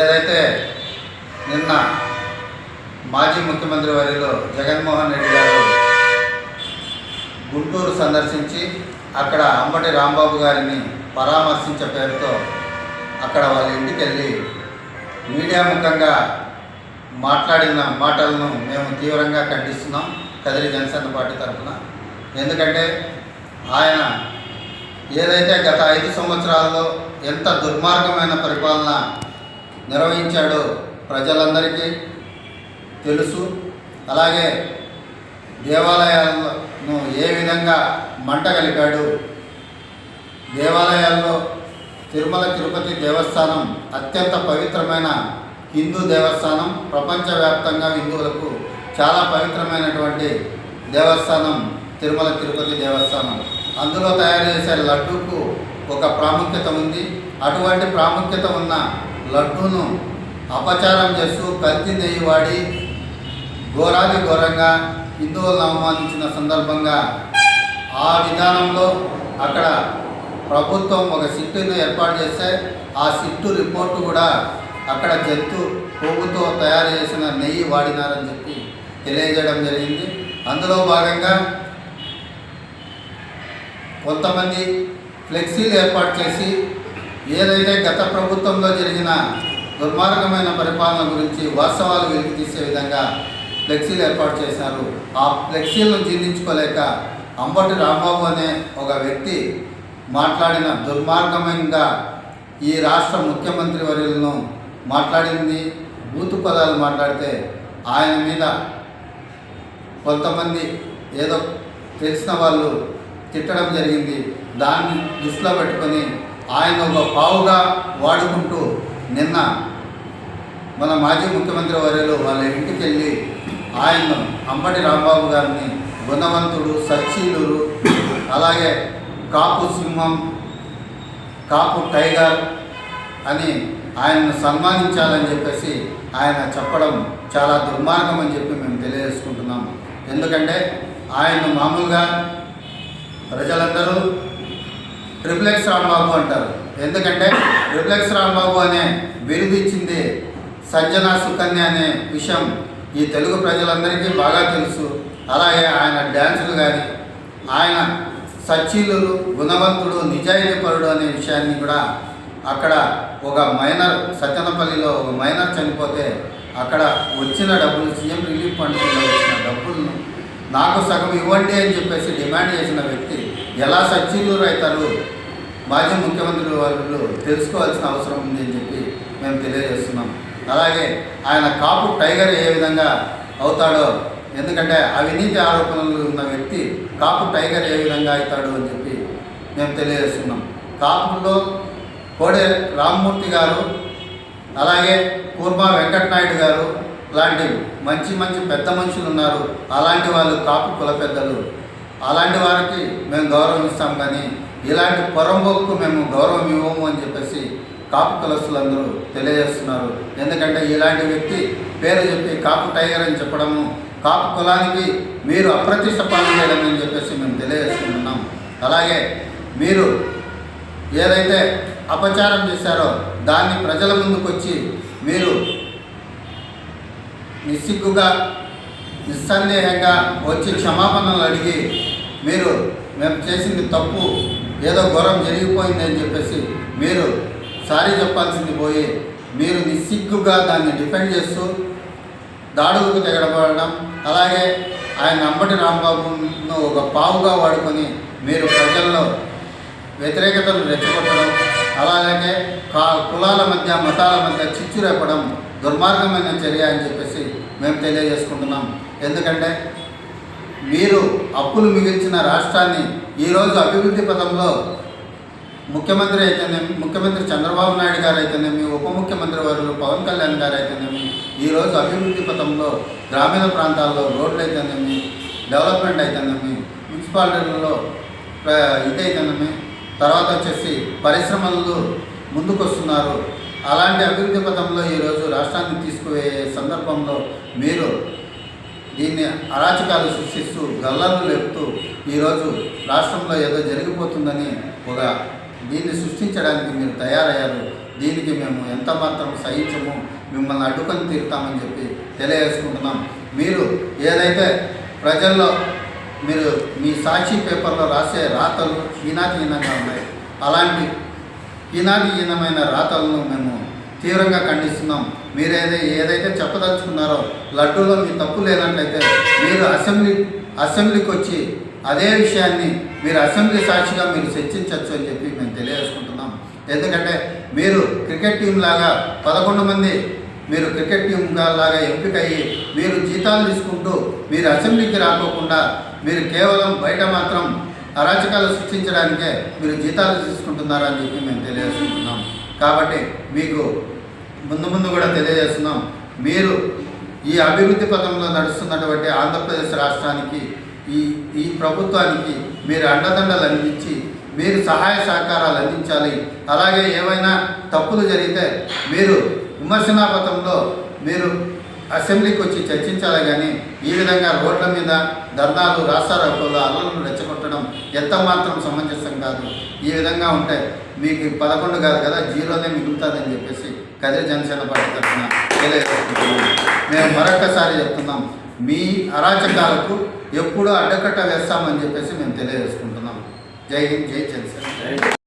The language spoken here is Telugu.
ఏదైతే నిన్న మాజీ ముఖ్యమంత్రి వారిలో జగన్మోహన్ రెడ్డి గారు గుంటూరు సందర్శించి అక్కడ అంబటి రాంబాబు గారిని పరామర్శించే పేరుతో అక్కడ వాళ్ళ ఇంటికి వెళ్ళి మీడియా ముఖంగా మాట్లాడిన మాటలను మేము తీవ్రంగా ఖండిస్తున్నాం కదిరి జనసేన పార్టీ తరఫున. ఎందుకంటే ఆయన ఏదైతే గత ఐదు సంవత్సరాల్లో ఎంత దుర్మార్గమైన పరిపాలన నిర్వహించాడో ప్రజలందరికీ తెలుసు. అలాగే దేవాలయాలను ఏ విధంగా మంట కలిపాడు. దేవాలయాల్లో తిరుమల తిరుపతి దేవస్థానం అత్యంత పవిత్రమైన హిందూ దేవస్థానం. ప్రపంచవ్యాప్తంగా హిందువులకు చాలా పవిత్రమైనటువంటి దేవస్థానం తిరుమల తిరుపతి దేవస్థానం. అందులో తయారు చేసే లడ్డూకు ఒక ప్రాముఖ్యత ఉంది. అటువంటి ప్రాముఖ్యత ఉన్న లడ్డూను అపచారం చేస్తూ కల్తీ నెయ్యి వాడి ఘోరాది ఘోరంగా హిందువులను అవమానించిన సందర్భంగా ఆ విధానంలో అక్కడ ప్రభుత్వం ఒక సిట్టును ఏర్పాటు చేస్తే ఆ సిట్టు రిపోర్టు కూడా అక్కడ జంతు కొవ్వుతో తయారు చేసిన నెయ్యి వాడినారని చెప్పి తెలియజేయడం జరిగింది. అందులో భాగంగా కొంతమంది ఫ్లెక్సీలు ఏర్పాటు చేసి ఏదైతే గత ప్రభుత్వంలో జరిగిన దుర్మార్గమైన పరిపాలన గురించి వాస్తవాలు వెలికి తీసే విధంగా ఫ్లెక్సీలు ఏర్పాటు చేశారు ఆ ఫ్లెక్సీలను జీర్ణించుకోలేక అంబటి రాంబాబు అనే ఒక వ్యక్తి మాట్లాడిన దుర్మార్గంగా ఈ రాష్ట్ర ముఖ్యమంత్రి వర్యులను మాట్లాడింది బూతు పదాలు మాట్లాడితే ఆయన మీద కొంతమంది ఏదో తెలిసిన వాళ్ళు తిట్టడం జరిగింది దాన్ని దృష్టిలో పెట్టుకొని ఆయన ఒక పావుగా వాడుకుంటూ నిన్న మన మాజీ ముఖ్యమంత్రి వర్యలు వాళ్ళ ఇంటికి వెళ్ళి ఆయన అంబటి రాంబాబు గారిని గుణవంతుడు సచ్చీలురు అలాగే కాపు సింహం కాపు టైగర్ అని ఆయన్ను సన్మానించాలని చెప్పేసి ఆయన చెప్పడం చాలా దుర్మార్గం అని చెప్పి మేము తెలియజేసుకుంటున్నాం. ఎందుకంటే ఆయన మామూలుగా ప్రజలందరూ రిఫ్లెక్స్ రాంబాబు అంటారు. ఎందుకంటే రిఫ్లెక్స్ రాంబాబు అనే బిరుదు ఇచ్చింది సంజన సుకన్య అనే విషయం ఈ తెలుగు ప్రజలందరికీ బాగా తెలుసు. అలాగే ఆయన డ్యాన్సులు కానీ ఆయన సచ్చీలులు గుణవంతుడు నిజాయితీపరుడు అనే విషయాన్ని కూడా అక్కడ ఒక మైనర్ సత్యనపల్లిలో ఒక మైనర్ చనిపోతే అక్కడ వచ్చిన డబ్బులు సీఎం రిలీఫ్ ఫండ్ వచ్చిన డబ్బులను నాకు సగం ఇవ్వండి అని చెప్పేసి డిమాండ్ చేసిన వ్యక్తి ఎలా సచ్చీలూరు అవుతారు మాజీ ముఖ్యమంత్రులు వాళ్ళు తెలుసుకోవాల్సిన అవసరం ఉంది అని చెప్పి మేము తెలియజేస్తున్నాం. అలాగే ఆయన కాపు టైగర్ ఏ విధంగా అవుతాడో ఎందుకంటే అవినీతి ఆరోపణలు ఉన్న వ్యక్తి కాపు టైగర్ ఏ విధంగా అవుతాడు అని చెప్పి మేము తెలియజేస్తున్నాం. కాపుల్లో కోడే రామ్మూర్తి గారు అలాగే కూర్మా వెంకటనాయుడు గారు లాంటి మంచి మంచి పెద్ద మనుషులు ఉన్నారు. అలాంటి వాళ్ళు కాపు కుల పెద్దలు. అలాంటి వారికి మేము గౌరవం ఇస్తాం కానీ ఇలాంటి పొరంబోకు మేము గౌరవం ఇవ్వము అని చెప్పేసి కాపు కులస్తులందరూ తెలియజేస్తున్నారు. ఎందుకంటే ఇలాంటి వ్యక్తి పేరు చెప్పి కాపు టైగర్ అని చెప్పడము కాపు కులానికి మీరు అప్రతిష్ట పాలన చేయడం అని చెప్పేసి మేము తెలియజేస్తున్నాం. అలాగే మీరు ఏదైతే అపచారం చేశారో దాన్ని ప్రజల ముందుకు వచ్చి మీరు నిస్సిగ్గుగా నిస్సందేహంగా వచ్చి క్షమాపణలు అడిగి మీరు మేము చేసింది తప్పు ఏదో ఘోరం జరిగిపోయింది అని చెప్పేసి మీరు సారీ చెప్పాల్సింది పోయి మీరు నిస్సిగ్గుగా దాన్ని డిఫెండ్ చేస్తూ దాడులకు తెగడపడడం అలాగే ఆయన అంబటి రాంబాబును ఒక పావుగా వాడుకొని మీరు ప్రజల్లో వ్యతిరేకతను రెచ్చగొట్టడం అలాగే కా కులాల మధ్య మతాల మధ్య చిచ్చు రేపడం దుర్మార్గమైన చర్య అని చెప్పేసి మేము తెలియజేసుకుంటున్నాం. ఎందుకంటే మీరు అప్పులు మిగిల్చిన రాష్ట్రాన్ని ఈరోజు అభివృద్ధి పథంలో ముఖ్యమంత్రి అయితేనేమి ముఖ్యమంత్రి చంద్రబాబు నాయుడు గారు అయితేనేమి ఉప ముఖ్యమంత్రి వారు పవన్ కళ్యాణ్ గారు అయితేనేమి ఈరోజు అభివృద్ధి పథంలో గ్రామీణ ప్రాంతాల్లో రోడ్లు అయితేనేమి డెవలప్మెంట్ అయితేనేమి మున్సిపాలిటీలలో ఇదైతేనేమి తర్వాత వచ్చేసి పరిశ్రమలు ముందుకొస్తున్నారు. అలాంటి అభివృద్ధి పథంలో ఈరోజు రాష్ట్రాన్ని తీసుకువే సందర్భంలో మీరు దీన్ని అరాచకాలు సృష్టిస్తూ గల్లలు లేపుతూ ఈరోజు రాష్ట్రంలో ఏదో జరిగిపోతుందని ఒక దీన్ని సృష్టించడానికి మీరు తయారయ్యారు. దీనికి మేము ఎంత మాత్రం సహించము మిమ్మల్ని అడ్డుకొని తీరుతామని చెప్పి తెలియజేసుకుంటున్నాం. మీరు ఏదైతే ప్రజల్లో మీరు మీ సాక్షి పేపర్లో రాసే రాతలు హీనాతీనంగా ఉన్నాయి. అలాంటి హీనాతీనమైన రాతలను మేము తీవ్రంగా ఖండిస్తున్నాం. మీరు ఏదైతే చెప్పదలుచుకున్నారో లడ్డూలో మీ తప్పు లేనట్లయితే మీరు అసెంబ్లీ అసెంబ్లీకి వచ్చి అదే విషయాన్ని మీరు అసెంబ్లీ సాక్షిగా మీరు చర్చించవచ్చు అని చెప్పి మేము తెలియజేసుకుంటున్నాం. ఎందుకంటే మీరు క్రికెట్ టీం లాగా పదకొండు మంది మీరు క్రికెట్ టీం లాగా ఎంపిక అయ్యి మీరు జీతాలు తీసుకుంటూ మీరు అసెంబ్లీకి రాకోకుండా మీరు కేవలం బయట మాత్రం అరాచకాలు సృష్టించడానికే మీరు జీతాలు తీసుకుంటున్నారని చెప్పి మేము తెలియజేసుకుంటున్నాం. కాబట్టి మీకు ముందు ముందు కూడా తెలియజేస్తున్నాం. మీరు ఈ అభివృద్ధి పథంలో నడుస్తున్నటువంటి ఆంధ్రప్రదేశ్ రాష్ట్రానికి ఈ ఈ ప్రభుత్వానికి మీరు అండదండలు అందించి మీరు సహాయ సహకారాలు అందించాలి. అలాగే ఏమైనా తప్పులు జరిగితే మీరు విమర్శనా పథంలో మీరు అసెంబ్లీకి వచ్చి చర్చించాలి కానీ ఈ విధంగా రోడ్ల మీద ధర్నాలు రాస్తారోకోలు అల్లలను రెచ్చగొట్టడం ఎంత మాత్రం సమంజసం కాదు. ఈ విధంగా ఉంటే మీకు పదకొండు కాదు కదా జీరోనే మిగులుతుందని చెప్పేసి కదిరి జనసేన పార్టీ తరఫున తెలియజేస్తున్నాం మేము మరొక్కసారి చెప్తున్నాం మీ అరాచకాలకు ఎప్పుడూ అడ్డకట్ట వేస్తామని చెప్పేసి మేము తెలియజేసుకుంటున్నాం. జై హింద్ జై జనసేన.